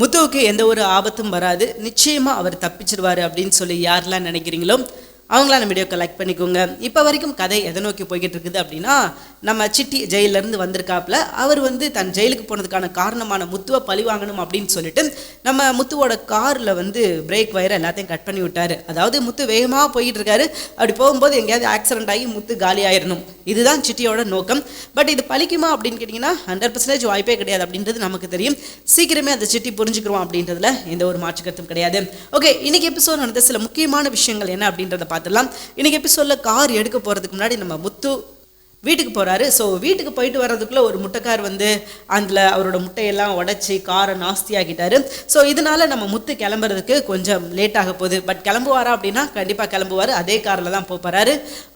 முத்துவுக்கு எந்த ஒரு ஆபத்தும் வராது. நிச்சயமாக அவர் தப்பிச்சிருவார் அப்படின்னு சொல்லி யாரெல்லாம் நினைக்கிறீங்களோ அவங்களாம் நம்ம வீடியோக்கு கலெக்ட் பண்ணிக்கோங்க. இப்போ வரைக்கும் கதை எதை நோக்கி போய்கிட்டு இருக்குது அப்படின்னா நம்ம சிட்டி ஜெயிலேருந்து வந்திருக்காப்புல அவர் வந்து தன் ஜெயிலுக்கு போனதுக்கான காரணமான முத்துவை பழி வாங்கணும் அப்படின்னு சொல்லிட்டு நம்ம முத்துவோட காரில் வந்து பிரேக் வயரை எல்லாத்தையும் கட் பண்ணி விட்டார். அதாவது முத்து வேகமாக போயிட்டு இருக்காரு அப்படி போகும்போது எங்கேயாவது ஆக்சிடென்ட் ஆகி முத்து காலி ஆயிடணும் இதுதான் சிட்டியோட நோக்கம். பட் இது பழிக்குமா அப்படின்னு கேட்டிங்கன்னா ஹண்ட்ரட் பர்சன்டேஜ் வாய்ப்பே கிடையாது அப்படின்றது நமக்கு தெரியும். சீக்கிரமே அந்த சிட்டி புரிஞ்சுக்கிறோம் அப்படின்றதுல எந்த ஒரு மாற்று கருத்தும் கிடையாது. ஓகே இன்னைக்கு எபிசோட் நடந்த சில முக்கியமான விஷயங்கள் என்ன அப்படின்றத பார்த்துடலாம் இன்னைக்கு எபிசோடில் கார் எடுக்க போகிறதுக்கு முன்னாடி நம்ம முத்து வீட்டுக்கு போகிறாரு ஸோ வீட்டுக்கு போயிட்டு வர்றதுக்குள்ளே ஒரு முட்டைக்கார் வந்து அதில் அவரோட முட்டையெல்லாம் உடச்சி காரை நாஸ்தியாக்கிட்டாரு. ஸோ இதனால் நம்ம முத்து கிளம்புறதுக்கு கொஞ்சம் லேட் ஆக போகுது. பட் கிளம்புவாரா அப்படின்னா கண்டிப்பாக கிளம்புவார். அதே காரில் தான் போகிறாரு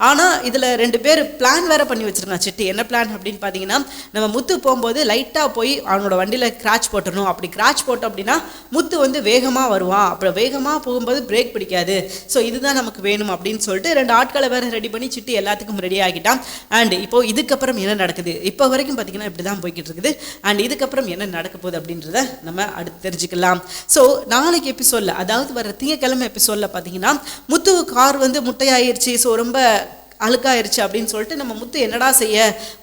ஆனால் இதில் ரெண்டு பேர் பிளான் வேறு பண்ணி வச்சிருக்கான் சிட்டி என்ன பிளான் அப்படின்னு பார்த்தீங்கன்னா நம்ம முத்து போகும்போது லைட்டாக போய் அவனோட வண்டியில் கிராச் போட்டணும் அப்படி கிராச் போட்டோம் அப்படின்னா முத்து வந்து வேகமாக வருவான். அப்புறம் வேகமாக போகும்போது பிரேக் பிடிக்காது. ஸோ இதுதான் நமக்கு வேணும் அப்படின்னு சொல்லிட்டு ரெண்டு ஆட்களை வேறு ரெடி பண்ணி சிட்டி எல்லாத்துக்கும் ரெடி ஆகிட்டான் அண்ட் இப்போ இதுக்கப்புறம் என்ன நடக்குது? இப்போ வரைக்கும் பார்த்தீங்கன்னா இப்படி தான் போய்கிட்டு இருக்குது அண்ட் இதுக்கப்புறம் என்ன நடக்க போகுது அப்படின்றத நம்ம அடுத்து தெரிஞ்சுக்கலாம். ஸோ நாளைக்கு எபிசோடில் அதாவது வர திங்கக்கிழமை எபிசோடில் பார்த்தீங்கன்னா முத்து கார் வந்து முட்டையாயிருச்சு. ஸோ ரொம்ப அழுக்காயிருச்சு அப்படின்னு சொல்லிட்டு நம்ம முத்து என்னடா செய்ய?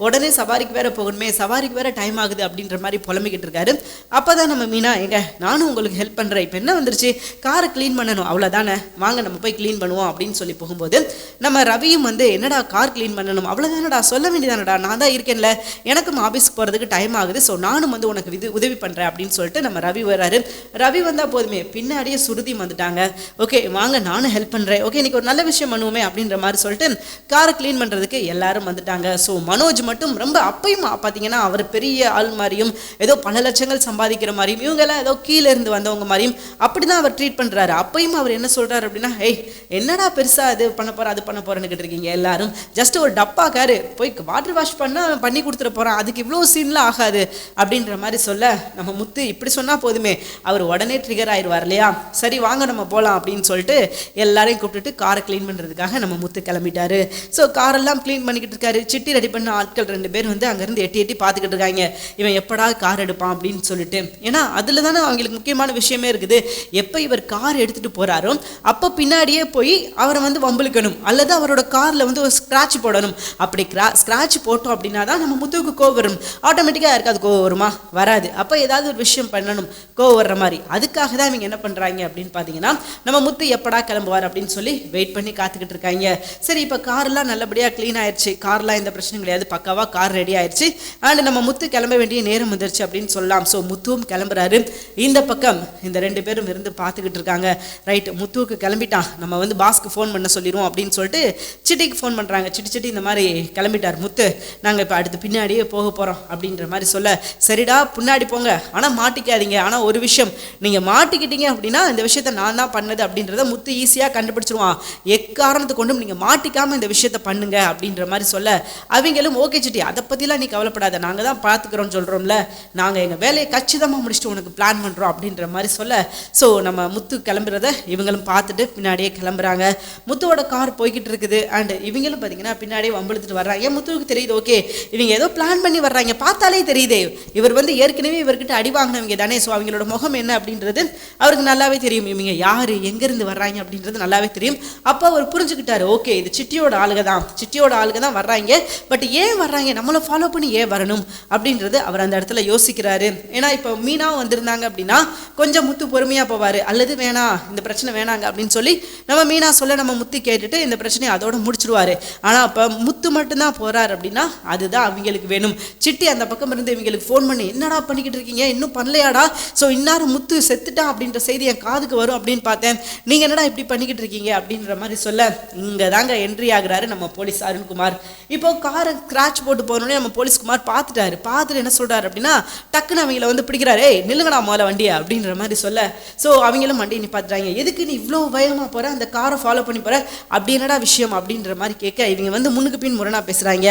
உடனே சவாரிக்கு வேற போகணுமே சவாரிக்கு வேற டைம் ஆகுது அப்படின்ற மாதிரி புலம்பிக்கிட்டு இருக்காரு. அப்போ தான் நம்ம மீனா எங்க நானும் உங்களுக்கு ஹெல்ப் பண்ணுறேன் இப்போ என்ன வந்துருச்சு? காரை க்ளீன் பண்ணணும். அவ்வளோதானே வாங்க நம்ம போய் க்ளீன் பண்ணுவோம் அப்படின்னு சொல்லி போகும்போது நம்ம ரவியும் வந்து என்னடா கார் க்ளீன் பண்ணணும்? அவ்வளோதானடா சொல்ல வேண்டியதானடா? நான் தான் இருக்கேன்ல. எனக்கும் ஆஃபீஸ்க்கு போகிறதுக்கு டைம் ஆகுது. ஸோ நானும் வந்து உனக்கு இது உதவி பண்ணுறேன் அப்படின்னு சொல்லிட்டு நம்ம ரவி வராரு ரவி வந்தால் போதுமே. பின்னாடியே சுருதி வந்துட்டாங்க. ஓகே வாங்க நானும் ஹெல்ப் பண்ணுறேன் ஓகே இன்னைக்கு ஒரு நல்ல விஷயம் பண்ணுவோமே அப்படின்ற மாதிரி சொல்லிட்டு காரை க்ளீன் பண்ணுறதுக்கு எல்லாரும் வந்துட்டாங்க. ஸோ மனோஜ் மட்டும் ரொம்ப அப்பையும் பார்த்தீங்கன்னா அவர் பெரிய ஆள் மாதிரியும் ஏதோ பல லட்சங்கள் சம்பாதிக்கிற மாதிரியும் இவங்கெல்லாம் ஏதோ கீழே இருந்து வந்தவங்க மாதிரியும் அப்படி தான் அவர் ட்ரீட் பண்ணுறாரு அப்பயும் அவர் என்ன சொல்கிறாரு அப்படின்னா ஏய் என்னடா பெருசாக இது பண்ண போகிறேன் அது பண்ண போகிறேன்னு இருக்கீங்க எல்லாரும். ஜஸ்ட் ஒரு டப்பா காரு போய் வாட்டர் வாஷ் பண்ணால் பண்ணி கொடுத்துட போகிறான் அதுக்கு இவ்வளோ சீன்லாம் ஆகாது. அப்படின்ற மாதிரி சொல்ல நம்ம முத்து இப்படி சொன்னால் போதுமே. அவர் உடனே ட்ரிகர் ஆயிடுவார் இல்லையா? சரி வாங்க நம்ம போகலாம் அப்படின்னு சொல்லிட்டு எல்லாரையும் கூப்பிட்டுட்டு காரை க்ளீன் பண்ணுறதுக்காக நம்ம முத்து கிளம்பிட்டாரு. ஸோ காரெல்லாம் க்ளீன் பண்ணிக்கிட்டு இருக்காரு. சிட்டி ரெடி பண்ண ஆட்கள் ரெண்டு பேர் வந்து அங்கேருந்து எட்டி எட்டி பார்த்துக்கிட்டு இருக்காங்க. இவன் எப்படா கார் எடுப்பான் அப்படின்னு சொல்லிட்டு. ஏன்னா அதில் தானே அவங்களுக்கு முக்கியமான விஷயமே இருக்குது. எப்போ இவர் கார் எடுத்துகிட்டு போகிறாரோ அப்போ பின்னாடியே போய் அவரை வந்து வம்பிழுக்கணும். அல்லது அவரோட காரில் வந்து ஒரு ஸ்க்ராட்ச் போடணும். அப்படி கிரா ஸ்க்ராட்ச் போட்டோம் அப்படின்னா தான் நம்ம முத்துவுக்கு கோவம் வரும். ஆட்டோமேட்டிக்காக இருக்காது கோவம் வருமா? வராது. அப்போ ஏதாவது ஒரு விஷயம் பண்ணணும். கோவம் வர்ற மாதிரி. அதுக்காக தான் இவங்க என்ன பண்ணுறாங்க அப்படின்னு பார்த்தீங்கன்னா நம்ம முத்து எப்படா கிளம்புவார் அப்படின்னு சொல்லி வெயிட் பண்ணி காத்துக்கிட்டு இருக்காங்க. சரி இப்போ கார் கார்லாம் நல்லபடியாக க்ளீன் ஆயிடுச்சு கார்லாம் எந்த பிரச்சனையும் கிடையாது. பக்காவாக கார் ரெடி ஆயிடுச்சு அண்ட் நம்ம முத்து கிளம்ப வேண்டிய நேரம் வந்துருச்சு அப்படின்னு சொல்லலாம். ஸோ முத்துவும் கிளம்புறாரு. இந்த பக்கம் இந்த ரெண்டு பேரும் இருந்து பார்த்துக்கிட்டு இருக்காங்க. ரைட் முத்துவுக்கு கிளம்பிட்டான். நம்ம வந்து பாஸ்க்கு ஃபோன் பண்ண சொல்லிடுவோம் அப்படின்னு சொல்லிட்டு சிட்டிக்கு ஃபோன் பண்ணுறாங்க சிட்டி சிட்டி இந்த மாதிரி கிளம்பிட்டார். முத்து நாங்கள் இப்போ அடுத்து பின்னாடியே போக போகிறோம் அப்படின்ற மாதிரி சொல்ல சரிடா பின்னாடி போங்க. ஆனால் மாட்டிக்காதீங்க. ஆனால் ஒரு விஷயம் நீங்கள் மாட்டிக்கிட்டீங்க அப்படின்னா இந்த விஷயத்த நான் தான் பண்ணது அப்படின்றத முத்து ஈஸியாக கண்டுபிடிச்சிருவான். எக்காரணத்தை கொண்டும் நீங்கள் மாட்டிக்காமல் இந்த விஷயத்த பண்ணுங்க அப்படின்ற மாதிரி சொல்ல அவங்களும் ஓகே சிட்டி அதை பற்றிலாம் நீ கவலைப்படாத. நாங்கள் தான் பார்த்துக்கிறோன்னு சொல்கிறோம்ல நாங்கள் எங்கள் வேலையை கச்சிதமாக முடிச்சுட்டு உனக்கு பிளான் பண்ணுறோம் அப்படின்ற மாதிரி சொல்ல ஸோ நம்ம முத்து கிளம்புறத இவங்களும் பார்த்துட்டு பின்னாடியே கிளம்புறாங்க. முத்துவோட கார் போய்கிட்டு இருக்குது. அண்ட் இவங்களும் பார்த்தீங்கன்னா பின்னாடியே வம்பிழுத்துட்டு வர்றாங்க. ஏன் முத்துவுக்கு தெரியுது? ஓகே இவங்க ஏதோ பிளான் பண்ணி வர்றாங்க. பார்த்தாலே தெரியுதே. இவர் வந்து ஏற்கனவே இவர்கிட்ட அடி வாங்கினவங்க தானே. ஸோ அவங்களோட முகம் என்ன அப்படின்றது அவருக்கு நல்லாவே தெரியும். இவங்க யார்? எங்கேருந்து வர்றாங்க அப்படின்றது நல்லாவே தெரியும். அப்போ அவர் புரிஞ்சுக்கிட்டாரு. ஓகே இது சிட்டியோட ஆளுக தான் சிட்டியோட ஆளுக தான் வர்றாங்க. பட் ஏன் வர்றாங்க? நம்மளை ஃபாலோ பண்ணி ஏன் வரணும்? அப்படின்றது அவர் அந்த இடத்துல யோசிக்கிறாரு. ஏன்னா இப்போ மீனாவும் வந்திருந்தாங்க அப்படின்னா கொஞ்சம் முத்து பொறுமையாக போவார். அல்லது வேணாம் இந்த பிரச்சனை வேணாங்க அப்படின்னு சொல்லி நம்ம மீனா சொல்ல நம்ம முத்து கேட்டுட்டு இந்த பிரச்சனையை அதோட முடிச்சிடுவாரு. ஆனால் இப்போ முத்து மட்டும்தான் போகிறார் அப்படின்னா அதுதான் அவங்களுக்கு வேணும். சிட்டி அந்த பக்கம் இருந்து இவங்களுக்கு ஃபோன் பண்ணி என்னடா பண்ணிக்கிட்டு இருக்கீங்க? இன்னும் பண்ணலையாடா? ஸோ இன்னாரும் முத்து செத்துட்டான் அப்படின்ற செய்தி என் காதுக்கு வரும் அப்படின்னு பார்த்தேன். நீங்கள் என்னடா இப்படி பண்ணிக்கிட்டு இருக்கீங்க? அப்படின்ற மாதிரி சொல்ல இங்கே தாங்க என்ட்ரி ஆகிற ஆகுறாரு நம்ம போலீஸ் அருண்குமார். இப்போ காரை கிராச் போட்டு போகிறோன்னே நம்ம போலீஸ்குமார் பார்த்துட்டாரு பார்த்துட்டு என்ன சொல்கிறாரு அப்படின்னா டக்குன்னு அவங்கள வந்து பிடிக்கிறாரு. ஏய் நில்லுங்கடா முதல்ல வண்டியை அப்படின்ற மாதிரி சொல்ல. ஸோ அவங்களும் வண்டியை நிப்பாட்டுறாங்க. எதுக்கு நீ இவ்வளோ வேகமாக போகிற அந்த காரை ஃபாலோ பண்ணி போகிற அப்படி என்னடா விஷயம்? அப்படின்ற மாதிரி கேட்க இவங்க வந்து முன்னுக்கு பின் முரணா பேசுகிறாங்க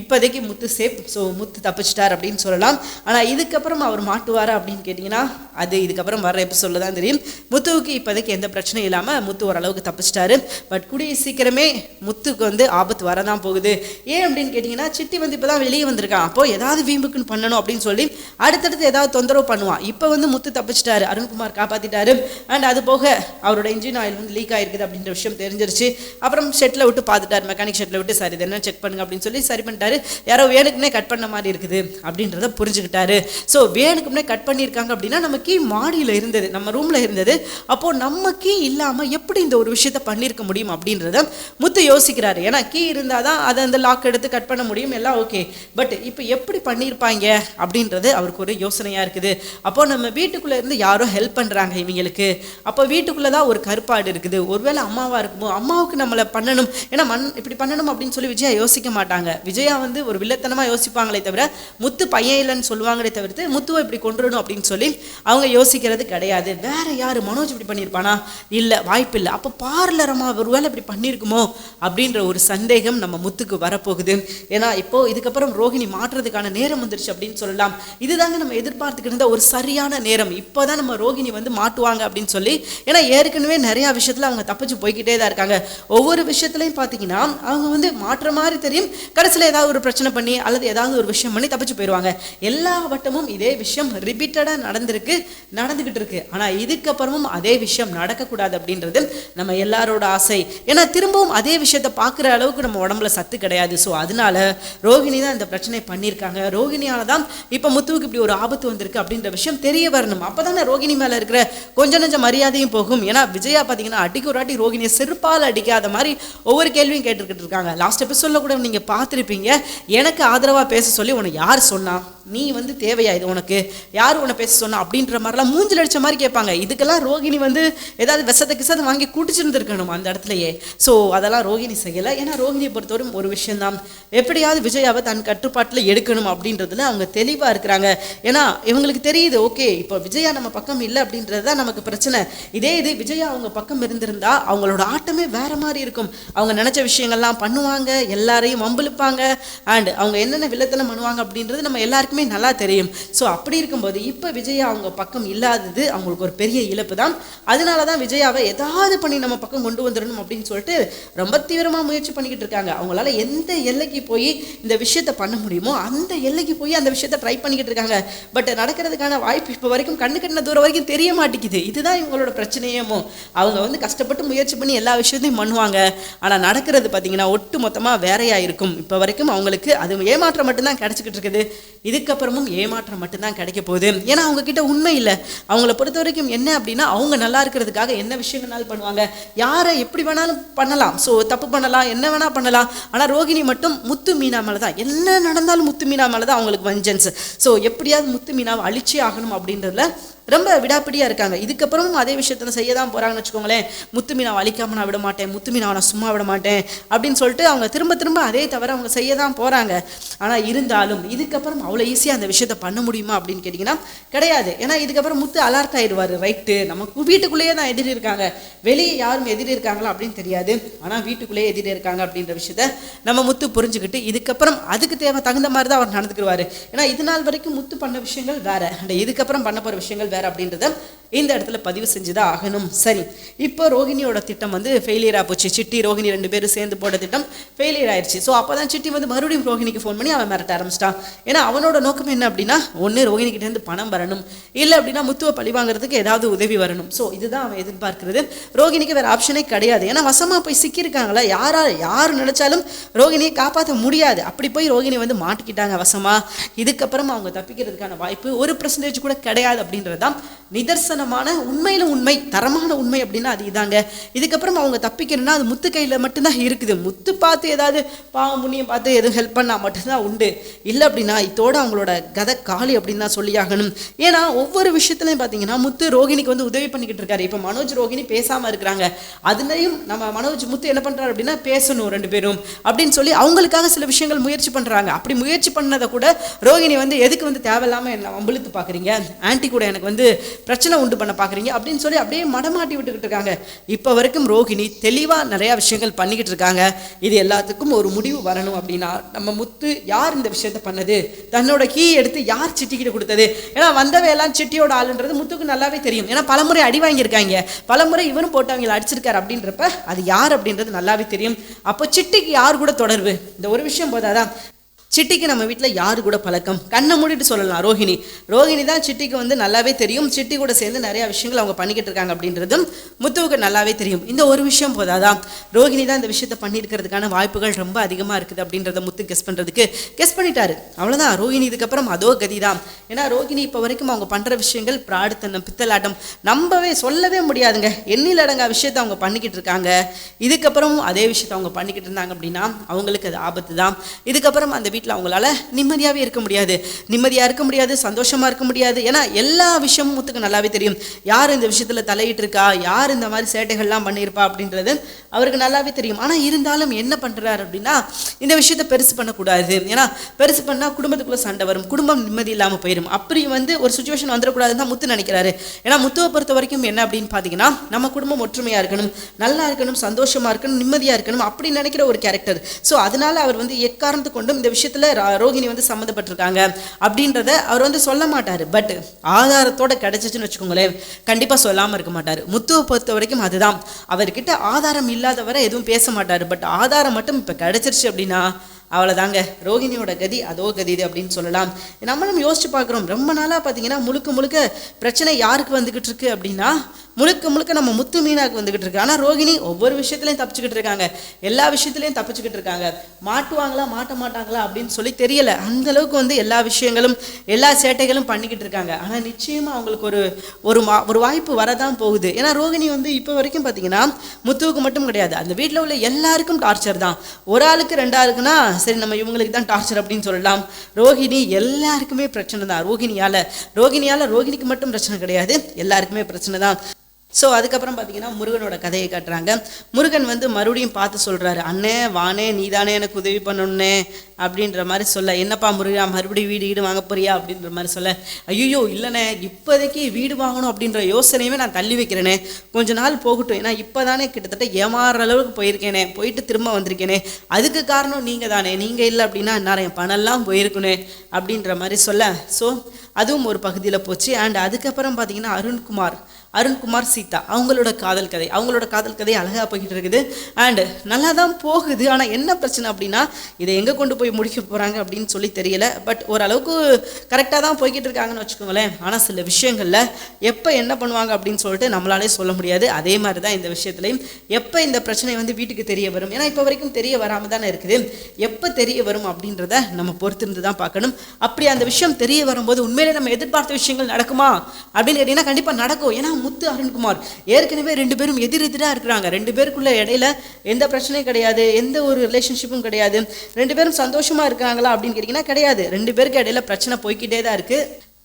இப்போதைக்கு முத்து சேஃப் ஸோ முத்து தப்பிச்சிட்டார் அப்படின்னு சொல்லலாம். ஆனால் இதுக்கப்புறம் அவர் மாட்டுவாரா அப்படின்னு கேட்டிங்கன்னா அது இதுக்கப்புறம் வர்ற எபிசோடில் தான் தெரியும். முத்துவுக்கு இப்போதைக்கு எந்த பிரச்சனையும் இல்லாமல் முத்து ஓரளவுக்கு தப்பிச்சிட்டாரு. பட் கூடிய சீக்கிரமே முத்து வீம்புக்கு வந்து ஆபத்து வரதான் போகுது. ஏன் அப்படின்னு கேட்டிங்கன்னா சிட்டி வந்து இப்போ தான் வெளியே வந்திருக்கான் அப்போ ஏதாவது வீம்புக்குன்னு பண்ணணும் அப்படின்னு சொல்லி அடுத்தடுத்து ஏதாவது தொந்தரவு பண்ணுவான் இப்போ வந்து முத்து தப்பிச்சிட்டாரு. அருண்குமார் காப்பாற்றிட்டாரு அண்ட் அது போக அவரோட இன்ஜின் ஆயில் வந்து லீக் ஆயிருக்குது அப்படின்ற விஷயம் தெரிஞ்சிருச்சு. அப்புறம் ஷெட்டில் விட்டு பார்த்துட்டாரு மெக்கானிக் ஷெட்டில் விட்டு சரி இது என்ன செக் பண்ணுங்க அப்படின்னு சொல்லி சரி பண்ணிட்டாரு. யாரோ வேணுக்குனே கட் பண்ண மாதிரி இருக்குது அப்படின்றத புரிஞ்சுக்கிட்டாரு. ஸோ வேணுக்குமே கட் பண்ணியிருக்காங்க அப்படின்னா நம்ம கீ மாடியில் இருந்தது நம்ம ரூமில் இருந்தது. அப்போது நம்ம கீ இல்லாமல் எப்படி இந்த ஒரு விஷயத்த பண்ணியிருக்க முடியும் அப்படின்றத முத்து யோசிக்கிறார். ஏன்னா கீ இருந்தால் தான் அதை அந்த லாக் எடுத்து கட் பண்ண முடியும். எல்லாம் ஓகே பட் இப்போ எப்படி பண்ணியிருப்பாங்க அப்படின்றது அவருக்கு ஒரு யோசனையாக இருக்குது. அப்போ நம்ம வீட்டுக்குள்ளே இருந்து யாரோ ஹெல்ப் பண்ணுறாங்க இவங்களுக்கு. அப்போ வீட்டுக்குள்ளே தான் ஒரு கருப்பாடு இருக்குது. ஒருவேளை அம்மாவாக இருக்குமோ அம்மாவுக்கு நம்மளை பண்ணணும். ஏன்னா மண் இப்படி பண்ணணும் அப்படின்னு சொல்லி விஜயா யோசிக்க மாட்டாங்க. விஜயா வந்து ஒரு வில்லத்தனமாக யோசிப்பாங்களே தவிர முத்து பையன் இல்லைன்னு சொல்லுவாங்களே தவிர்த்து முத்துவை இப்படி கொண்டுடணும் அப்படின்னு சொல்லி அவங்க யோசிக்கிறது கிடையாது. வேற யார்? மனோஜ் இப்படி பண்ணியிருப்பானா இல்லை வாய்ப்பு இல்லை அப்போ பார்லரமா ஒருவேளை இப்படி பண்ணியிருக்குமோ அப்படின்ற ஒரு சந்தேகம் நம்ம முத்துக்கு வரப்போகுது. ஏன்னா இப்போ இதுக்கப்புறம் ரோஹிணி மாற்றுறதுக்கான நேரம் வந்துருச்சு அப்படின்னு சொல்லலாம். இதுதாங்க நம்ம எதிர்பார்த்துக்கிட்டு இருந்த ஒரு சரியான நேரம். இப்போதான் நம்ம ரோஹிணி வந்து மாட்டுவாங்க அப்படின்னு சொல்லி ஏன்னா ஏற்கனவே நிறையா விஷயத்தில் அவங்க தப்பிச்சு போய்கிட்டே தான் இருக்காங்க. ஒவ்வொரு விஷயத்துலையும் பார்த்தீங்கன்னா அவங்க வந்து மாற்ற மாதிரி தெரியும். கடைசியில் ஏதாவது ஒரு பிரச்சனை பண்ணி அல்லது ஏதாவது ஒரு விஷயம் பண்ணி தப்பிச்சு போயிடுவாங்க எல்லா வட்டமும் இதே விஷயம் ரிப்பீட்டடாக நடந்திருக்கு நடந்துக்கிட்டு இருக்கு. ஆனால் இதுக்கப்புறமும் அதே விஷயம் நடக்கக்கூடாது அப்படின்றது நம்ம எல்லாரோட ஆசை. ஏன்னா திரும்பவும் அதே விஷயத்தை பார்க்குற அளவுக்கு நம்ம உடம்புல சத்து கிடையாது. ஸோ அதனால ரோகிணி தான் இந்த பிரச்சனையை பண்ணியிருக்காங்க. ரோகிணியால் தான் இப்போ முத்துவுக்கு இப்படி ஒரு ஆபத்து வந்திருக்கு அப்படின்ற விஷயம் தெரிய வரணும். அப்போ தானே ரோகிணி மேலே இருக்கிற கொஞ்சம் கொஞ்சம் மரியாதையும் போகும். ஏன்னா விஜயா பார்த்தீங்கன்னா அடிக்க ஒரு வாட்டி ரோகிணியை செருப்பால் அடிக்காத மாதிரி ஒவ்வொரு கேள்வியும் கேட்டுக்கிட்டு இருக்காங்க. லாஸ்ட் எபிசோடில் கூட நீங்கள் பார்த்துருப்பீங்க. எனக்கு ஆதரவாக பேச சொல்லி உன்னை யார் சொன்னா? நீ வந்து தேவையா இது உனக்கு? யார் உன்னை பேச சொன்னா? அப்படின்ற மாதிரிலாம் மூஞ்சில் அடித்த மாதிரி கேட்பாங்க. இதுக்கெல்லாம் ரோகிணி வந்து ஏதாவது விஷத்தை கிசத்தை வாங்கி குடிச்சிருந்துருக்கணும் அந்த இடத்துலயே. ஸோ அதெல்லாம் ரோகிணி செய்யலை. ஏன்னா ரோஹிணியை பொறுத்தவரைக்கும் ஒரு விஷயம்தான். எப்படியாவது விஜயாவை தன் கட்டுப்பாட்டில் எடுக்கணும் அப்படின்றதுல அவங்க தெளிவாக இருக்கிறாங்க. ஏன்னா இவங்களுக்கு தெரியுது ஓகே இப்போ விஜயா நம்ம பக்கம் இல்லை அப்படின்றது தான் நமக்கு பிரச்சனை. இதே இது விஜயா அவங்க பக்கம் இருந்திருந்தா அவங்களோட ஆட்டமே வேற மாதிரி இருக்கும். அவங்க நினச்ச விஷயங்கள்லாம் பண்ணுவாங்க எல்லாரையும் வம்பிழுப்பாங்க. அண்ட் அவங்க என்னென்ன வில்லத்தனம் பண்ணுவாங்க அப்படின்றது நம்ம எல்லாருக்குமே நல்லா தெரியும். ஸோ அப்படி இருக்கும்போது இப்போ விஜயா அவங்க பக்கம் இல்லாதது அவங்களுக்கு ஒரு பெரிய இழப்பு தான் அதனால தான் விஜயாவை ஏதாவது பண்ணி நம்ம பக்கம் கொண்டு வந்துடணும் அப்படின்னு சொல்லிட்டு ரொம்ப தீவிரமாக முயற்சி பண்ணிக்கிட்டு இருக்காங்க? அவங்களால எந்த எல்லைக்கு போய் இந்த விஷயத்தை பண்ண முடியுமோ அந்த எல்லைக்கு போய் அந்த விஷயத்தை ட்ரை பண்ணிக்கிட்டு இருக்காங்க. பட் நடக்கிறதுக்கான வாய்ப்பு இப்போ வரைக்கும் கண்ணு கண்ண தூரம் வரைக்கும் தெரிய மாட்டேங்குது. இதுதான் இவங்களோட பிரச்சனையேமோ. அவங்க வந்து கஷ்டப்பட்டு முயற்சி பண்ணி எல்லா விஷயத்தையும் பண்ணுவாங்க. ஆனால் நடக்கிறது பார்த்தீங்கன்னா ஒட்டு மொத்தமாக வேறையாக இருக்கும். இப்போ வரைக்கும் அவங்களுக்கு அது ஏமாற்றம் மட்டும்தான் கிடைச்சிக்கிட்டு இருக்குது. இதுக்கப்புறமும் ஏமாற்றம் மட்டும்தான் கிடைக்க போகுது. ஏன்னா அவங்க கிட்ட உண்மை இல்லை. அவங்கள பொறுத்த வரைக்கும் என்ன அப்படின்னா அவங்க நல்லா இருக்கிறதுக்காக என்ன விஷயம் வேணாலும் பண்ணுவாங்க. யாரை எப்படி வேணாலும் பண்ணலாம். ஸோ தப்பு பண்ணலாம். என்ன வேணா பண்ணலாம். ஆனால் ரோகிணி மட்டும் முத்து மீனா மேலே தான் என்ன நடந்தாலும் முத்து மீனா மேலே தான் அவங்களுக்கு வஞ்சன்ஸ் ஸோ எப்படியாவது முத்து மீனாவை அழிச்சே ஆகணும் அப்படின்றதுல ரொம்ப விடாப்பிடியாக இருக்காங்க. இதுக்கப்புறமும் அதே விஷயத்தில் செய்ய தான் போகிறாங்கன்னு வச்சுக்கோங்களேன். முத்து மீனாவை அழிக்காம நான் விட மாட்டேன் முத்து மீனாவை நான் சும்மா விட மாட்டேன் அப்படின்னு சொல்லிட்டு அவங்க திரும்ப திரும்ப அதே தவிர அவங்க செய்ய தான் போகிறாங்க ஆனால் இருந்தாலும் இதுக்கப்புறம் அவ்வளோ ஈஸியாக அந்த விஷயத்தை பண்ண முடியுமா அப்படின்னு கேட்டிங்கன்னா கிடையாது. ஏன்னா இதுக்கப்புறம் முத்து அலர்ட் ஆயிடுவார். ரைட்டு நமக்கு வீட்டுக்குள்ளேயே தான் எதிரி இருக்காங்க. வெளியே யாரும் எதிரி இருக்காங்களா அப்படின்னு தெரியாது. ஆனால் வீட்டுக்குள்ளேயே எதிரி இருக்காங்க அப்படின்ற விஷயத்த நம்ம முத்து புரிஞ்சுக்கிட்டு இதுக்கப்புறம் அதுக்கு தேவை தகுந்த மாதிரி தான் அவர் நடந்துக்கிடுவார். ஏன்னா இது நாள் வரைக்கும் முத்து பண்ண விஷயங்கள் வேறு. அண்ட் இதுக்கப்புறம் பண்ண போகிற விஷயங்கள் வேற அப்படின்றத இந்த இடத்துல பதிவு செஞ்சு தான் ஆகணும். சரி இப்போ ரோகிணியோட திட்டம் வந்து ஃபெயிலியராக போச்சு. சிட்டி ரோகிணி ரெண்டு பேரும் சேர்ந்து போட்ட திட்டம் ஃபெயிலியர் ஆயிடுச்சு ஸோ அப்போ தான் சிட்டி வந்து மறுபடியும் ரோகிணிக்கு ஃபோன் பண்ணி அவன் மிரட்ட ஆரம்பிச்சிட்டான். ஏன்னா அவனோட நோக்கம் என்ன அப்படின்னா ஒன்று ரோகிணிக்கிட்டேருந்து பணம் வரணும். இல்லை அப்படின்னா முத்துவை பழி வாங்குறதுக்கு ஏதாவது உதவி வரணும். ஸோ இதுதான் அவன் எதிர்பார்க்கிறது. ரோகிணிக்கு வேறு ஆப்ஷனே கிடையாது. ஏன்னா வசமாக போய் சிக்கியிருக்காங்களா? யாரா யார் நினைச்சாலும் ரோஹிணியை காப்பாற்ற முடியாது. அப்படி போய் ரோஹிணி வந்து மாட்டிக்கிட்டாங்க வசமாக இதுக்கப்புறம் அவங்க தப்பிக்கிறதுக்கான வாய்ப்பு ஒரு பர்சன்டேஜ் கூட கிடையாது அப்படின்றது தான் நிதர்சனம் நிதர்சனமான உண்மையில் உண்மை தரமான உண்மை அப்படின்னா அது இதாங்க. இதுக்கப்புறம் அவங்க தப்பிக்கணும்னா அது முத்து கையில் மட்டும்தான் இருக்குது. முத்து பார்த்து ஏதாவது பாவம் புண்ணியம் பார்த்து எதுவும் ஹெல்ப் பண்ணால் மட்டும்தான் உண்டு. இல்லை அப்படின்னா இதோட அவங்களோட கதை காலி அப்படின்னு தான் சொல்லியாகணும் ஏன்னா ஒவ்வொரு விஷயத்துலையும் பார்த்தீங்கன்னா முத்து ரோகிணிக்கு வந்து உதவி பண்ணிக்கிட்டு இருக்காரு. இப்போ மனோஜ் ரோகிணி பேசாமல் இருக்கிறாங்க. அதுலேயும் நம்ம மனோஜ் முத்து என்ன பண்ணுறாரு அப்படின்னா பேசணும் ரெண்டு பேரும் அப்படின்னு சொல்லி அவங்களுக்காக சில விஷயங்கள் முயற்சி பண்ணுறாங்க அப்படி முயற்சி பண்ணதை கூட ரோகிணி வந்து எதுக்கு வந்து தேவையில்லாமல் என்ன வம்பிழுத்து பார்க்குறீங்க? ஆன்ட்டி கூட எனக்கு வந்து பிரச்சனை உண்டு பண்ண பார்க்குறீங்க அப்படின்னு சொல்லி அப்படியே மடமாட்டி விட்டுக்கிட்டு இருக்காங்க. இப்போ வரைக்கும் ரோஹிணி தெளிவாக நிறையா விஷயங்கள் பண்ணிக்கிட்டு இருக்காங்க. இது எல்லாத்துக்கும் ஒரு முடிவு வரணும் அப்படின்னா நம்ம முத்து யார் இந்த விஷயத்த பண்ணது? தன்னோட கீ எடுத்து யார் சிட்டிக்கிட்டு கொடுத்தது? ஏன்னா வந்தவை எல்லாம் சிட்டியோட ஆளுன்றது முத்துக்கு நல்லாவே தெரியும். ஏன்னா பலமுறை அடி வாங்கியிருக்காங்க. பலமுறை இவரும் போட்டு அவங்களை அடிச்சிருக்காரு அப்படின்றப்ப அது யார் அப்படின்றது நல்லாவே தெரியும். அப்போ சிட்டிக்கு யார் கூட தொடர்பு? இந்த ஒரு விஷயம் போதாதான் சிட்டிக்கு நம்ம வீட்டில் யார் கூட பழக்கம்? கண்ணை மூடிட்டு சொல்லலாம் ரோஹிணி. ரோஹிணி தான் சிட்டிக்கு வந்து நல்லாவே தெரியும். சிட்டி கூட சேர்ந்து நிறையா விஷயங்கள் அவங்க பண்ணிக்கிட்டு இருக்காங்க அப்படின்றதும் முத்துவுக்கு நல்லாவே தெரியும். இந்த ஒரு விஷயம் போதாதான் ரோஹிணி தான் இந்த விஷயத்த பண்ணியிருக்கிறதுக்கான வாய்ப்புகள் ரொம்ப அதிகமாக இருக்குது அப்படின்றத முத்து கெஸ் பண்ணுறதுக்கு கெஸ் பண்ணிட்டாரு. அவ்வளோதான் ரோஹிணி இதுக்கப்புறம் அதோ கதி தான் ஏன்னா ரோஹிணி இப்போ வரைக்கும் அவங்க பண்ணுற விஷயங்கள் பிராடுத்தனம் பித்தலாட்டம் நம்பவே சொல்லவே முடியாதுங்க. எண்ணில் அடங்கா விஷயத்தை அவங்க பண்ணிக்கிட்டு இருக்காங்க. இதுக்கப்புறமும் அதே விஷயத்தை அவங்க பண்ணிக்கிட்டு இருந்தாங்க அப்படின்னா அவங்களுக்கு அது ஆபத்து தான் இதுக்கப்புறம் அந்த வீட்டில் அவங்களால நிம்மதியாகவே இருக்க முடியாது. நிம்மதியாக இருக்க முடியாது சந்தோஷமாக இருக்க முடியாது. ஏன்னா எல்லா விஷயமும் முத்துக்கு நல்லாவே தெரியும். யார் இந்த விஷயத்தில் தலையிட்டு இருக்கா யார் இந்த மாதிரி சேட்டைகள்லாம் பண்ணியிருப்பா அப்படின்றது அவருக்கு நல்லாவே தெரியும். ஆனால் இருந்தாலும் என்ன பண்ணுறாரு அப்படின்னா இந்த விஷயத்தை பெருசு பண்ணக்கூடாது. ஏன்னா பெருசு பண்ணால் குடும்பத்துக்குள்ளே சண்டை வரும். குடும்பம் நிம்மதி இல்லாமல் போயிடும் அப்படி வந்து ஒரு சுச்சுவேஷன் வந்துடக்கூடாதுன்னு தான் முத்து நினைக்கிறாரு. ஏன்னா முத்துவை பொறுத்த வரைக்கும் என்ன அப்படின்னு பார்த்தீங்கன்னா நம்ம குடும்பம் ஒற்றுமையாக இருக்கணும். நல்லா இருக்கணும் சந்தோஷமாக இருக்கணும் நிம்மதியாக இருக்கணும் அப்படின்னு நினைக்கிற ஒரு கேரக்டர் ஸோ அதனால அவர் வந்து எக்காரணத்து கொண்டும் இந்த விஷயத்தை விஷயத்தில் ரோகிணி வந்து சம்மந்தப்பட்டிருக்காங்க. அப்படின்றத அவர் வந்து சொல்ல மாட்டார். பட் ஆதாரத்தோட கிடச்சிச்சுன்னு வச்சுக்கோங்களேன். கண்டிப்பாக சொல்லாமல் இருக்க மாட்டார். முத்துவை பொறுத்த வரைக்கும் அதுதான். அவர்கிட்ட ஆதாரம் இல்லாதவரை எதுவும் பேச மாட்டார். பட் ஆதாரம் மட்டும் இப்போ கிடைச்சிருச்சு அப்படின்னா அவ்வளோதாங்க ரோகிணியோட கதி அதோ கதி இது அப்படின்னு சொல்லலாம். நம்மளும் யோசிச்சு பார்க்குறோம். ரொம்ப நாளாக பார்த்தீங்கன்னா முழுக்க முழுக்க பிரச்சனை யாருக்கு வந்துக்கிட்டு இருக்கு அப்படின்னா முழுக்க முழுக்க நம்ம முத்து மீனாக்கு வந்துக்கிட்டு இருக்கு. ஆனால் ரோகிணி ஒவ்வொரு விஷயத்துலையும் தப்பிச்சுக்கிட்டு இருக்காங்க. எல்லா விஷயத்துலையும் தப்பிச்சுக்கிட்டு இருக்காங்க. மாட்டுவாங்களா மாட்ட மாட்டாங்களா அப்படின்னு சொல்லி தெரியல. அந்த அளவுக்கு வந்து எல்லா விஷயங்களும் எல்லா சேட்டைகளும் பண்ணிக்கிட்டு இருக்காங்க. ஆனால் நிச்சயமாக அவங்களுக்கு ஒரு ஒரு மா ஒரு வாய்ப்பு வரதான் போகுது. ஏன்னா ரோகிணி வந்து இப்போ வரைக்கும் பார்த்தீங்கன்னா முத்துவுக்கு மட்டும் கிடையாது. அந்த வீட்டில் உள்ள எல்லாருக்கும் டார்ச்சர் தான். ஒரு ஆளுக்கு ரெண்டாளுக்குன்னா சரி நம்ம இவங்களுக்கு தான் டார்ச்சர் அப்படின்னு சொல்லலாம். ரோகிணி எல்லாருக்குமே பிரச்சனை தான். ரோகிணியால் ரோகிணியால் ரோகிணிக்கு மட்டும் பிரச்சனை கிடையாது. எல்லாருக்குமே பிரச்சனை தான். ஸோ அதுக்கப்புறம் பார்த்தீங்கன்னா முருகனோட கதையை காட்டுறாங்க. முருகன் வந்து மறுபடியும் பார்த்து சொல்கிறாரு அண்ணே வானே நீதானே எனக்கு உதவி பண்ணணுன்னே அப்படின்ற மாதிரி சொல்ல. என்னப்பா முருகா மறுபடியும் வீடு வீடு வாங்க போறியா? அப்படின்ற மாதிரி சொல்ல. ஐயோ இல்லைண்ணே இப்போதைக்கு வீடு வாங்கணும் அப்படின்ற யோசனையுமே நான் தள்ளி வைக்கிறேனே. கொஞ்ச நாள் போகட்டும். ஏன்னா இப்போ தானே கிட்டத்தட்ட ஏமாறுற அளவுக்கு போயிருக்கேனே. போயிட்டு திரும்ப வந்திருக்கேனே. அதுக்கு காரணம் நீங்கள் தானே நீங்கள் இல்லை அப்படின்னா நிறைய என் பணம்லாம் போயிருக்குனே அப்படின்ற மாதிரி சொல்ல. ஸோ அதுவும் ஒரு பகுதியில் போச்சு. அண்ட் அதுக்கப்புறம் பார்த்தீங்கன்னா அருண்குமார் அருண்குமார் சீதா அவங்களோட காதல் கதை. அவங்களோட காதல் கதை அழகாக போய்கிட்டு இருக்குது. அண்டு நல்லா தான் போகுது. ஆனால் என்ன பிரச்சனை அப்படின்னா இதை எங்கே கொண்டு போய் முடிக்க போகிறாங்க அப்படின்னு சொல்லி தெரியல. பட் ஓரளவுக்கு கரெக்டாக தான் போய்கிட்டு இருக்காங்கன்னு வச்சுக்கோங்களேன். ஆனால் சில விஷயங்களில் எப்போ என்ன பண்ணுவாங்க அப்படின்னு சொல்லிட்டு நம்மளாலே சொல்ல முடியாது. அதே மாதிரி தான் இந்த விஷயத்துலையும் எப்போ இந்த பிரச்சனை வந்து வீட்டுக்கு தெரிய வரும்? ஏன்னா இப்போ வரைக்கும் தெரிய வராமல் தானே இருக்குது. எப்போ தெரிய வரும் அப்படின்றத நம்ம பொறுத்திருந்து தான் பார்க்கணும். அப்படி அந்த விஷயம் தெரிய வரும்போது உண்மையிலே நம்ம எதிர்பார்த்த விஷயங்கள் நடக்குமா அப்படின்னு கேட்டிங்கன்னா கண்டிப்பாக நடக்கும். ஏன்னா முத்து அருண்குமார். ஏற்கனவே ரெண்டு பேரும் எதிர் எதிராக இருக்கிறாங்க. ரெண்டு பேருக்குள்ள இடையில எந்த பிரச்சனையும் கிடையாது எந்த ஒரு ரிலேஷன்ஷிப்பும் கிடையாது. ரெண்டு பேரும் சந்தோஷமா இருக்காங்களா அப்படின்னு கேட்டிங்கன்னா கிடையாது. ரெண்டு பேருக்கு இடையில பிரச்சனை போய்கிட்டே தான் இருக்கு.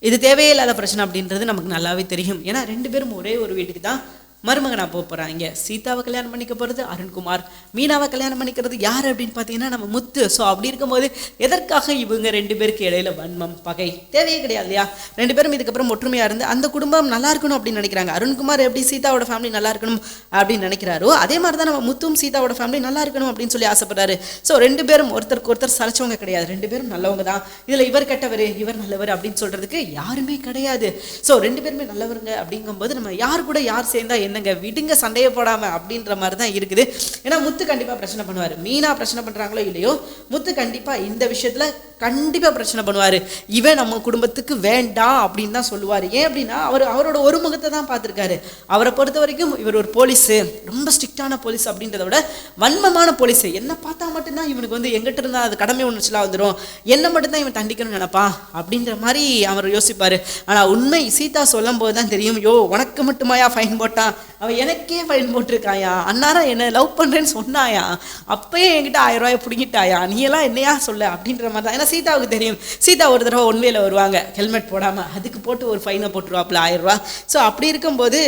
இது தேவையில்லாத பிரச்சனை அப்படின்றது நமக்கு நல்லாவே தெரியும். ஏன்னா ரெண்டு பேரும் ஒரே ஒரு வீட்டுக்கு தான் மருமகனாக போக போகிறாங்க சீதாவை கல்யாணம் பண்ணிக்க போகிறது அருண்குமார். மீனாவை கல்யாணம் பண்ணிக்கிறது யார் அப்படின்னு பார்த்தீங்கன்னா நம்ம முத்து. ஸோ அப்படி இருக்கும்போது எதற்காக இவங்க ரெண்டு பேருக்கு இடையில வன்மம் பகை? தேவையே கிடையாது இல்லையா? ரெண்டு பேரும் இதுக்கப்புறம் ஒற்றுமையாக இருந்து அந்த குடும்பம் நல்லா இருக்கணும் அப்படின்னு நினைக்கிறாங்க. அருண்குமார் எப்படி சீதாவோட ஃபேமிலி நல்லா இருக்கணும் அப்படின்னு நினைக்கிறாரோ அதே மாதிரி தான் நம்ம முத்தும் சீதாவோட ஃபேமிலி நல்லா இருக்கணும் அப்படின்னு சொல்லி ஆசைப்படுறாரு. ஸோ ரெண்டு பேரும் ஒருத்தருக்கு ஒருத்தர் சலைச்சவங்க கிடையாது. ரெண்டு பேரும் நல்லவங்க தான் இதில் இவர் கெட்டவர் இவர் நல்லவர் அப்படின்னு சொல்கிறதுக்கு யாருமே கிடையாது. ஸோ ரெண்டு பேருமே நல்லவருங்க அப்படிங்கும்போது நம்ம யார் கூட யார் சேர்ந்தா என்னங்க விடுங்க சண்டையை போடாம அப்படின்ற மாதிரி தான் இருக்குது. ஏன்னா முத்து கண்டிப்பாக பிரச்சனை பண்ணுவார். மீனா பிரச்சனை பண்ணுறாங்களோ இல்லையோ முத்து கண்டிப்பாக இந்த விஷயத்தில் கண்டிப்பாக பிரச்சனை பண்ணுவார். இவன் நம்ம குடும்பத்துக்கு வேண்டாம் அப்படின்னு தான் சொல்லுவார். ஏன் அப்படின்னா அவர் அவரோட ஒரு முகத்தை தான் பார்த்துருக்காரு. அவரை பொறுத்த வரைக்கும் இவர் ஒரு போலீஸு. ரொம்ப ஸ்ட்ரிக்டான போலீஸ் அப்படின்றத விட வன்மமான போலீஸு. என்ன பார்த்தா மட்டும்தான் இவனுக்கு வந்து எங்கிட்ட இருந்தால் அது கடமை உணர்ச்சிலாம் வந்துடும் என்ன மட்டும்தான் இவன் தண்டிக்கணும்னு நினப்பான் அப்படின்ற மாதிரி அவர் யோசிப்பார். ஆனால் உண்மை சீதா சொல்லும் போது தான் தெரியும் யோ உனக்கு மட்டுமாயா ஃபைன் போட்டான் அவன் எனக்கே ஃபைன் போட்டிருக்காயா? அன்னாரா என்னை லவ் பண்ணுறேன்னு சொன்னாயா? அப்பயே என்கிட்ட ஆயிரம் ரூபாய் பிடிங்கிட்டாயா? நீ எல்லாம் என்னையா சொல்ல? அப்படின்ற மாதிரி தான். ஏன்னா சீதாவுக்கு தெரியும். சீதா ஒரு தடவை ஒன்வேல வருவாங்க. ஹெல்மெட் போடாமல் அதுக்கு போட்டு ஒரு ஃபைனை போட்டுருவாப்புல ஆயிரம் ரூபா. ஸோ அப்படி இருக்கும்போது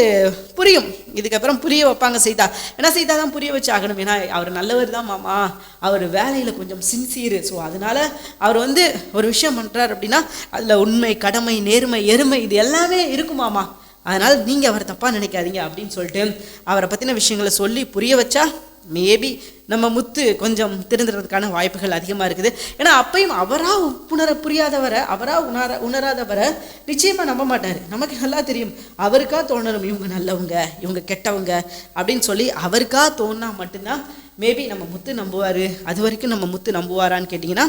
புரியும். இதுக்கப்புறம் புரிய வைப்பாங்க சீதா. ஏன்னா சீதா தான் புரிய வச்சு ஆகணும். ஏன்னா அவர் நல்லவர் தான் மாமா. அவர் வேலையில் கொஞ்சம் சின்சியர் ஸோ அதனால அவர் வந்து ஒரு விஷயம் பண்ணுறார் அப்படின்னா அதில் உண்மை கடமை நேர்மை எருமை இது எல்லாமே இருக்குமாமா அதனால் நீங்கள் அவரை தப்பாக நினைக்காதீங்க அப்படின்னு சொல்லிட்டு அவரை பற்றின விஷயங்களை சொல்லி புரிய வச்சா மேபி நம்ம முத்து கொஞ்சம் திருந்துறதுக்கான வாய்ப்புகள் அதிகமாக இருக்குது. ஏன்னா அப்பையும் அவராக உணர புரியாதவரை அவராக உணர உணராதவரை நிச்சயமாக நம்ப மாட்டார். நமக்கு நல்லா தெரியும். அவருக்காக தோணணும் இவங்க நல்லவங்க இவங்க கெட்டவங்க அப்படின்னு சொல்லி அவருக்கா தோணுனா மட்டும்தான் மேபி நம்ம முத்து நம்புவார். அது வரைக்கும் நம்ம முத்து நம்புவாரான்னு கேட்டிங்கன்னா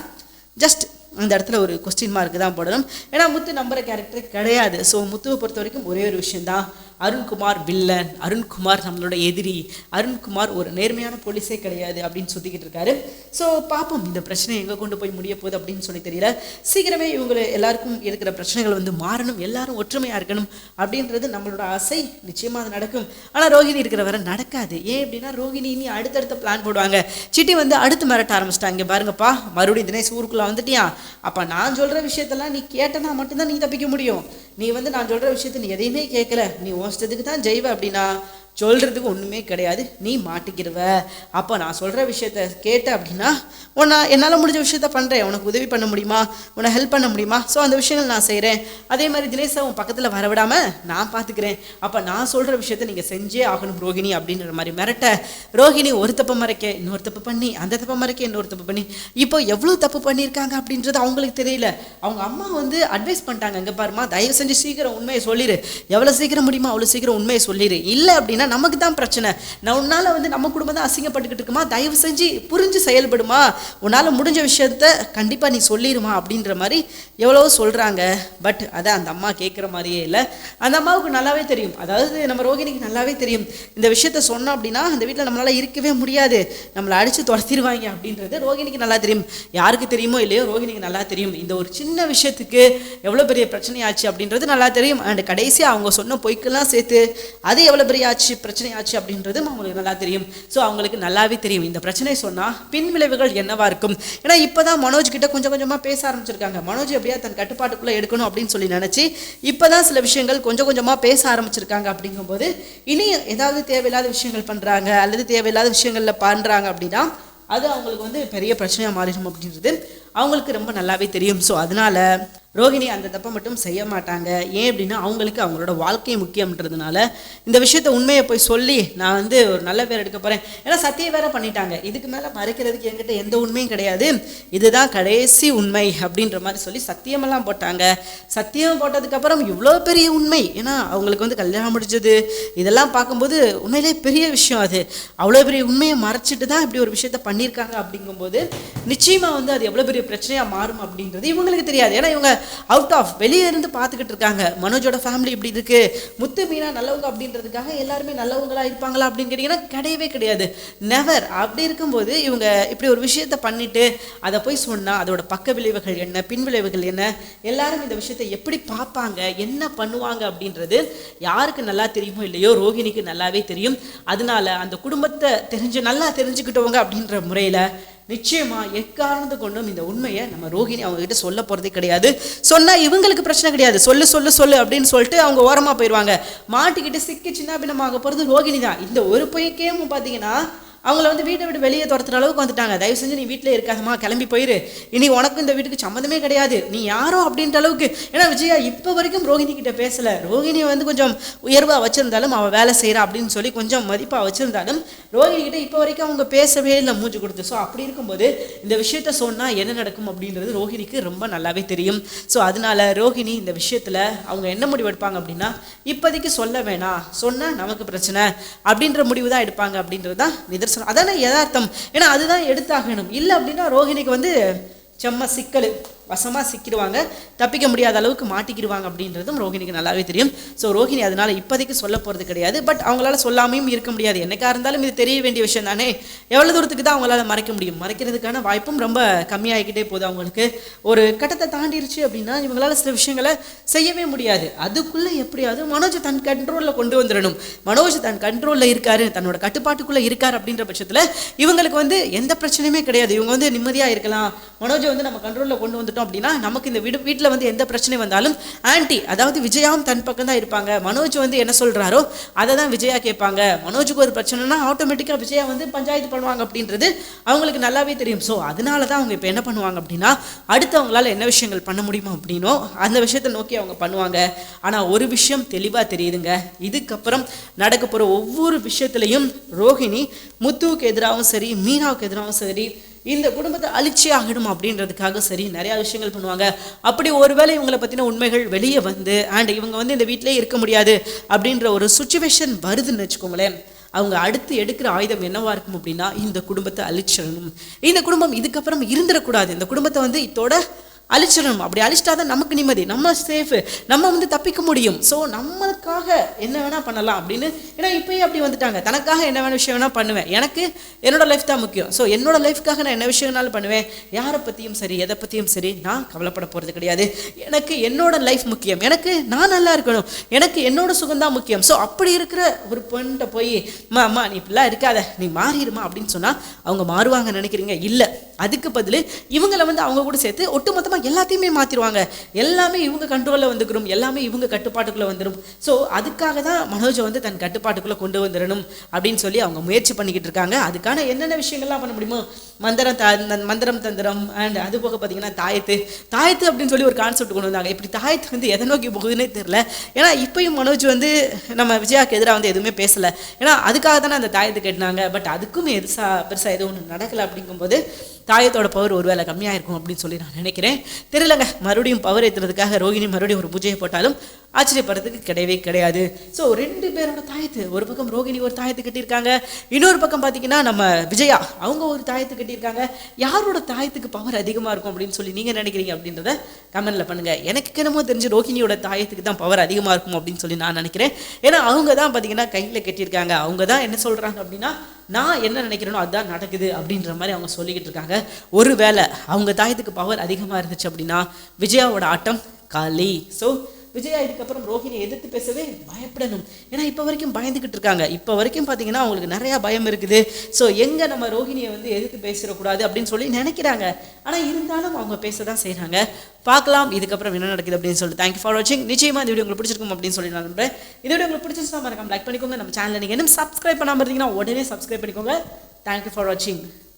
ஜஸ்ட் அந்த இடத்துல ஒரு கொஸ்டின் மார்க் தான் போடணும். ஏன்னா முத்து நம்புற கேரக்டர் கிடையாது. ஸோ முத்துவை பொறுத்த வரைக்கும் ஒரே ஒரு விஷயந்தான் அருண்குமார் வில்லன் அருண்குமார் நம்மளோட எதிரி அருண்குமார் ஒரு நேர்மையான போலீஸே கிடையாது அப்படின்னு சுற்றிக்கிட்டு இருக்காரு. ஸோ பார்ப்போம் இந்த பிரச்சனை எங்கே கொண்டு போய் முடிய போகுது அப்படின்னு சொல்லி தெரியல. சீக்கிரமே இவங்க எல்லாருக்கும் இருக்கிற பிரச்சனைகள் வந்து மாறணும் எல்லாரும் ஒற்றுமையாக இருக்கணும் அப்படின்றது நம்மளோட ஆசை. நிச்சயமாக அது நடக்கும். ஆனால் ரோஹிணி இருக்கிற வரை நடக்காது. ஏன் அப்படின்னா ரோஹிணி இனி அடுத்தடுத்த பிளான் போடுவாங்க. சிட்டி வந்து அடுத்து மிரட்ட ஆரம்பிச்சிட்டாங்க. பாருங்கப்பா மறுபடியும் தினேஷ் ஊருக்குள்ளே வந்துட்டியா? அப்போ நான் சொல்கிற விஷயத்தெல்லாம் நீ கேட்டனா மட்டும்தான் நீ தப்பிக்க முடியும். நீ வந்து நான் சொல்கிற விஷயத்த நீ எதையுமே கேட்கல நீ உன் தான் ஜெய்வ அப்படின்னா சொல்கிறதுக்கு ஒன்றுமே கிடையாது. நீ மாட்டிக்கிடுவ அப்போ நான் சொல்கிற விஷயத்த கேட்ட அப்படின்னா உன்னை என்னால் முடிஞ்ச விஷயத்த பண்ணுறேன் உனக்கு உதவி பண்ண முடியுமா? உன்னை ஹெல்ப் பண்ண முடியுமா? ஸோ அந்த விஷயங்கள் நான் செய்கிறேன் அதே மாதிரி தினேஷா உன் பக்கத்தில் வரவிடாமல் நான் பார்த்துக்கிறேன் அப்போ நான் சொல்கிற விஷயத்த நீங்கள் செஞ்சே ஆகணும் ரோஹிணி அப்படின்ற மாதிரி மிரட்ட. ரோஹிணி ஒரு தப்பு மறைக்க இன்னொரு தப்பு பண்ணி அந்த தப்பு மறைக்க இன்னொரு தப்பு பண்ணி. இப்போ எவ்வளோ தப்பு பண்ணியிருக்காங்க அப்படின்றது அவங்களுக்கு தெரியல. அவங்க அம்மா வந்து அட்வைஸ் பண்ணிட்டாங்க. இங்கே பாருமா தயவு செஞ்சு சீக்கிரம் உண்மையை சொல்லிடு எவ்வளோ சீக்கிரம் முடியுமோ அவ்வளோ சீக்கிரம் உண்மையை சொல்லிடு இல்லை அப்படின்னா நமக்கு தான் பிரச்சனை. நான் உன்னால் வந்து நம்ம குடும்பம் தான் அசிங்கப்பட்டுக்கிட்டு இருக்குமா? தயவு செஞ்சு புரிஞ்சு செயல்படுமா? உன்னால் முடிஞ்ச விஷயத்த கண்டிப்பாக நீ சொல்லிடுமா அப்படின்ற மாதிரி எவ்வளவோ சொல்கிறாங்க பட் அதை அந்த அம்மா கேட்குற மாதிரியே இல்லை. அந்த அம்மாவுக்கு நல்லாவே தெரியும். அதாவது நம்ம ரோகிணிக்கு நல்லாவே தெரியும். இந்த விஷயத்த சொன்னோம் அப்படின்னா அந்த வீட்டில் நம்மளால் இருக்கவே முடியாது. நம்மளை அடித்து துரத்திடுவாங்க அப்படின்றது ரோகிணிக்கு நல்லா தெரியும். யாருக்கு தெரியுமோ இல்லையோ ரோகிணிக்கு நல்லா தெரியும். இந்த ஒரு சின்ன விஷயத்துக்கு எவ்வளோ பெரிய பிரச்சனை ஆச்சு அப்படின்றது நல்லா தெரியும். அண்ட் கடைசியாக அவங்க சொன்ன பொய்க்கெல்லாம் சேர்த்து அது எவ்வளோ பெரிய ஆச்சு? பிரச்சனை ஆச்சு அப்படின்றதும் அவங்களுக்கு நல்லா தெரியும். ஸோ அவங்களுக்கு நல்லாவே தெரியும். இந்த பிரச்சனை சொன்னால் பின் விளைவுகள் என்னவா இருக்கும்? ஏன்னா இப்போ தான் மனோஜ் கிட்ட கொஞ்சம் கொஞ்சமாக பேச ஆரம்பிச்சிருக்காங்க. மனோஜ் எப்படியா தன் கட்டுப்பாட்டுக்குள்ளே எடுக்கணும் அப்படின்னு சொல்லி நினச்சி இப்போ தான் சில விஷயங்கள் கொஞ்சம் கொஞ்சமாக பேச ஆரம்பிச்சிருக்காங்க அப்படிங்கும்போது இனி ஏதாவது தேவையில்லாத விஷயங்கள் பண்ணுறாங்க அல்லது தேவையில்லாத விஷயங்களில் பண்ணுறாங்க அப்படின்னா அது அவங்களுக்கு வந்து பெரிய பிரச்சனையாக மாறிடும் அப்படின்றது அவங்களுக்கு ரொம்ப நல்லாவே தெரியும். ஸோ அதனால் ரோஹிணி அந்த தப்பை மட்டும் செய்ய மாட்டாங்க. ஏன் அப்படின்னா அவங்களுக்கு அவங்களோட வாழ்க்கை முக்கியம்ன்றதுனால. இந்த விஷயத்த உண்மையை போய் சொல்லி நான் வந்து ஒரு நல்ல பேர் எடுக்க போகிறேன் ஏன்னா சத்தியம் வேற பண்ணிட்டாங்க. இதுக்கு மேலே மறைக்கிறதுக்கு என்கிட்ட எந்த உண்மையும் கிடையாது. இதுதான் கடைசி உண்மை அப்படின்ற மாதிரி சொல்லி சத்தியமெல்லாம் போட்டாங்க. சத்தியம் போட்டதுக்கப்புறம் இவ்வளோ பெரிய உண்மை. ஏன்னா அவங்களுக்கு வந்து கல்யாணம் முடிஞ்சது. இதெல்லாம் பார்க்கும்போது உண்மையிலே பெரிய விஷயம் அது. அவ்வளோ பெரிய உண்மையை மறைச்சிட்டு தான் இப்படி ஒரு விஷயத்த பண்ணியிருக்காங்க அப்படிங்கும்போது நிச்சயமாக வந்து அது எவ்வளோ பெரிய பிரச்சனையாக மாறும் அப்படின்றது இவங்களுக்கு தெரியாது. ஏன்னா இவங்க அவுட் ஆஃப் வெளியே இருந்து பார்த்துக்கிட்டு இருக்காங்க. மனோஜோட ஃபேமிலி இப்படி இருக்கு. முத்து மீனா நல்லவங்க அப்படின்றதுக்காக எல்லாருமே நல்லவங்களா இருப்பாங்களா அப்படின்னு கேட்டிங்கன்னா கிடையவே கிடையாது. நெவர் அப்படி இருக்கும்போது இவங்க இப்படி ஒரு விஷயத்த பண்ணிட்டு அதை போய் சொன்னால் அதோட பக்க விளைவுகள் என்ன பின் விளைவுகள் என்ன எல்லாரும் இந்த விஷயத்தை எப்படி பார்ப்பாங்க என்ன பண்ணுவாங்க அப்படின்றது யாருக்கு நல்லா தெரியுமோ இல்லையோ ரோகிணிக்கு நல்லாவே தெரியும். அதனால அந்த குடும்பத்தை தெரிஞ்சு நல்லா தெரிஞ்சுக்கிட்டவங்க அப்படின்ற முறையில் நிச்சயமா எக்காரணத்தை கொண்டும் இந்த உண்மையை நம்ம ரோகிணி அவங்க கிட்ட சொல்ல போறதே கிடையாது. சொன்னா இவங்களுக்கு பிரச்சனை கிடையாது. சொல்லு சொல்லு சொல்லு அப்படின்னு சொல்லிட்டு அவங்க ஓரமா போயிடுவாங்க மாட்டிக்கிட்டு சிக்கி சின்ன பின்னமாக போறது ரோகிணி தான் இந்த ஒரு பொய்க்கேமும் பார்த்தீங்கன்னா அவங்கள வந்து வீட்டை விட்டு வெளியே துரத்துற அளவுக்கு வந்துட்டாங்க. தயவு செஞ்சு நீ வீட்டில் இருக்காதம்மா கிளம்பி போயிரு. இனி உனக்கும் இந்த வீட்டுக்கு சம்மந்தமே கிடையாது. நீ யாரோ அப்படின்ற அளவுக்கு ஏன்னா விஜயா இப்போ வரைக்கும் ரோஹிணி கிட்ட பேசல. ரோகிணியை வந்து கொஞ்சம் உயர்வாக வச்சுருந்தாலும் அவள் வேலை செய்கிறா அப்படின்னு சொல்லி கொஞ்சம் மதிப்பாக வச்சுருந்தாலும் ரோஹிணி கிட்ட இப்போ வரைக்கும் அவங்க பேசவே இல்லை மூஞ்சி கொடுத்து. ஸோ அப்படி இருக்கும்போது இந்த விஷயத்த சொன்னால் என்ன நடக்கும் அப்படின்றது ரோஹிணிக்கு ரொம்ப நல்லாவே தெரியும். ஸோ அதனால ரோஹிணி இந்த விஷயத்தில் அவங்க என்ன முடிவு எடுப்பாங்க அப்படின்னா இப்போதைக்கு சொல்ல வேணாம் சொன்னால் நமக்கு பிரச்சனை அப்படின்ற முடிவு தான் எடுப்பாங்க அப்படின்றது தான் நிதர்சனம் அதானே யதார்த்தம். ஏன்னா அதுதான் எடுத்தாகணும். இல்லை அப்படின்னா ரோஹிணிக்கு வந்து செம்ம சிக்கல். வசமாக சிக்கிடுவாங்க. தப்பிக்க முடியாத அளவுக்கு மாட்டிக்கிடுவாங்க அப்படின்றதும் ரோஹிணிக்கு நல்லாவே தெரியும். ஸோ ரோஹிணி அதனால் இப்போதைக்கு சொல்ல போகிறது கிடையாது. பட் அவங்களால சொல்லாமையும் இருக்க முடியாது. என்னைக்கா இருந்தாலும் இது தெரிய வேண்டிய விஷயம் தானே? எவ்வளோ தூரத்துக்கு தான் அவங்களால மறைக்க முடியும்? மறைக்கிறதுக்கான வாய்ப்பும் ரொம்ப கம்மியாகிக்கிட்டே போகுது அவங்களுக்கு. ஒரு கட்டத்தை தாண்டிருச்சு அப்படின்னா இவங்களால சில விஷயங்களை செய்யவே முடியாது. அதுக்குள்ளே எப்படியாவது மனோஜ் தன் கண்ட்ரோலில் கொண்டு வந்துடணும் மனோஜ் தன் கண்ட்ரோலில் இருக்காரு. தன்னோட கட்டுப்பாட்டுக்குள்ளே இருக்கார் அப்படின்ற பட்சத்தில் இவங்களுக்கு வந்து எந்த பிரச்சனையுமே கிடையாது. இவங்க வந்து நிம்மதியாக இருக்கலாம். மனோஜை வந்து நம்ம கண்ட்ரோலில் கொண்டு வந்துட்டோம் வந்துட்டோம் அப்படின்னா நமக்கு இந்த வீடு வீட்டில் வந்து எந்த பிரச்சனை வந்தாலும் ஆன்ட்டி அதாவது விஜயாவும் தன் பக்கம் தான் இருப்பாங்க. மனோஜ் வந்து என்ன சொல்கிறாரோ அதை தான் விஜயா கேட்பாங்க. மனோஜுக்கு ஒரு பிரச்சனைனா ஆட்டோமேட்டிக்காக விஜயா வந்து பஞ்சாயத்து பண்ணுவாங்க அப்படின்றது அவங்களுக்கு நல்லாவே தெரியும். ஸோ அதனால தான் அவங்க இப்போ என்ன பண்ணுவாங்க அப்படின்னா அடுத்தவங்களால் என்ன விஷயங்கள் பண்ண முடியுமோ அப்படின்னோ அந்த விஷயத்தை நோக்கி அவங்க பண்ணுவாங்க. ஆனால் ஒரு விஷயம் தெளிவாக தெரியுதுங்க. இதுக்கப்புறம் நடக்க போகிற ஒவ்வொரு விஷயத்துலையும் ரோஹிணி முத்துவுக்கு எதிராகவும் சரி மீனாவுக்கு எதிராகவும் சரி இந்த குடும்பத்தை அழிச்சி ஆகிடும் அப்படின்றதுக்காக சரி நிறையா விஷயங்கள் பண்ணுவாங்க. அப்படி ஒருவேளை இவங்களை பற்றின உண்மைகள் வெளியே வந்து அண்ட் இவங்க வந்து இந்த வீட்டிலே இருக்க முடியாது அப்படின்ற ஒரு சுச்சுவேஷன் வருதுன்னு வச்சுக்கோங்களேன். அவங்க அடுத்து எடுக்கிற ஆயுதம் என்னவா இருக்கும் அப்படின்னா இந்த குடும்பத்தை அழிச்சிடணும். இந்த குடும்பம் இதுக்கப்புறம் இருந்துடக்கூடாது. இந்த குடும்பத்தை வந்து இதோட அழிச்சிடணும். அப்படி அழிச்சிட்டா தான் நமக்கு நிம்மதி. நம்ம சேஃபு நம்ம வந்து தப்பிக்க முடியும். ஸோ நம்மளுக்காக என்ன வேணால் பண்ணலாம் அப்படின்னு ஏன்னா இப்போயே அப்படி வந்துட்டாங்க. தனக்காக என்ன வேணா விஷயம் வேணால் பண்ணுவேன். எனக்கு என்னோட லைஃப் தான் முக்கியம். ஸோ என்னோட லைஃப்க்காக நான் என்ன விஷயம்னாலும் பண்ணுவேன். யாரை பற்றியும் சரி எதை பற்றியும் சரி நான் கவலைப்பட போகிறது கிடையாது. எனக்கு என்னோட லைஃப் முக்கியம். எனக்கு நான் நல்லா இருக்கணும். எனக்கு என்னோட சுகம் தான் முக்கியம். ஸோ அப்படி இருக்கிற ஒரு பெண்கிட்ட போய் அம்மா அம்மா நீ இப்படிலாம் இருக்காத. நீ மாறிடுமா? அப்படின்னு சொன்னால் அவங்க மாறுவாங்க நினைக்கிறீங்க? இல்லை. அதுக்கு பதில் இவங்களை வந்து அவங்க கூட சேர்த்து ஒட்டுமொத்தமாக எல்லாத்தையுமே மாற்றிடுவாங்க எல்லாமே இவங்க கண்ட்ரோலில் வந்துக்கணும். எல்லாமே இவங்க கட்டுப்பாட்டுக்குள்ளே வந்துடும் ஸோ அதுக்காக தான் மனோஜை வந்து தன் கட்டுப்பாட்டுக்குள்ளே கொண்டு வந்துடணும் அப்படின்னு சொல்லி அவங்க முயற்சி பண்ணிக்கிட்டு இருக்காங்க. அதுக்கான என்னென்ன விஷயங்கள்லாம் பண்ண முடியுமோ மந்திரம் த மந்திரம் தந்திரம் அண்ட் அது போக பார்த்தீங்கன்னா தாயத்து. தாயத்து அப்படின்னு சொல்லி ஒரு கான்செப்ட் கொண்டு வந்தாங்க. இப்படி தாயத்து வந்து எதை நோக்கி போகுதுன்னே தெரில ஏன்னா இப்பயும் மனோஜ் வந்து நம்ம விஜயாக்கு எதிராக வந்து எதுவுமே பேசலை. ஏன்னா அதுக்காக தானே அந்த தாயத்து கேட்டினாங்க. பட் அதுக்கும் எதுசா பெருசாக எதுவும் ஒன்று நடக்கலை அப்படிங்கும்போது தாயத்தோட பவர் ஒருவேளை கம்மியாக இருக்கும் அப்படின்னு சொல்லி நான் நினைக்கிறேன். தெரியலங்க. மறுபடியும் பவர் ஏற்றுறதுக்காக ரோகிணி மறுபடியும் ஒரு பூஜையை போட்டாலும் ஆச்சரியப்படுறதுக்கு கிடையவே கிடையாது. ஸோ ரெண்டு பேரோட தாயத்து ஒரு பக்கம் ரோகிணி ஒரு தாயத்து கட்டியிருக்காங்க. இன்னொரு பக்கம் பார்த்தீங்கன்னா நம்ம விஜயா அவங்க ஒரு தாயத்து கட்டியிருக்காங்க. யாரோட தாயத்துக்கு பவர் அதிகமாக இருக்கும் அப்படின்னு சொல்லி நீங்கள் நினைக்கிறீங்க அப்படின்றத கமெண்ட்ல பண்ணுங்க. எனக்கு என்னமோ தெரிஞ்சு ரோகிணியோட தாயத்துக்கு தான் பவர் அதிகமாக இருக்கும் அப்படின்னு சொல்லி நான் நினைக்கிறேன். ஏன்னா அவங்க தான் பார்த்தீங்கன்னா கையில் கட்டியிருக்காங்க. அவங்க தான் என்ன சொல்கிறாங்க அப்படின்னா நான் என்ன நினைக்கிறேனோ அதுதான் நடக்குது அப்படின்ற மாதிரி அவங்க சொல்லிக்கிட்டு இருக்காங்க. ஒருவேளை அவங்க தாயத்துக்கு பவர் அதிகமாக இருந்துச்சு அப்படின்னா விஜயாவோட ஆட்டம் காலி. ஸோ விஜயா இதுக்கப்புறம் ரோஹிணியை எதிர்த்து பேசவே பயப்படணும். ஏன்னா இப்போ வரைக்கும் பயந்துக்கிட்டு இருக்காங்க. இப்போ வரைக்கும் பார்த்தீங்கன்னா அவங்களுக்கு நிறையா பயம் இருக்குது. ஸோ எங்கே நம்ம ரோஹிணியை வந்து எதிர்த்து பேசிடக்கூடாது அப்படின்னு சொல்லி நினைக்கிறாங்க. ஆனால் இருந்தாலும் அவங்க பேச தான் செய்கிறாங்க பார்க்கலாம் இதுக்கப்புறம் என்ன நடக்குது அப்படின்னு சொல்லிட்டு. தேங்க்யூ ஃபார் வாட்சிங் நிச்சயமாக இந்த வீடியோ உங்களுக்கு பிடிச்சிருக்கும் அப்படின்னு சொல்லி நான் நம்புறேன். இந்த வீடியோ உங்களுக்கு பிடிச்சிருந்தா மறக்காம லைக் பண்ணிக்கோங்க. நம்ம சேனலில் நீங்கள் இன்னும் சப்ஸ்கிரைப் பண்ணாமல் இருந்தீங்கன்னா உடனே சப்ஸ்கிரைப் பண்ணிக்கோங்க. தேங்க்யூ ஃபார் வாட்சிங்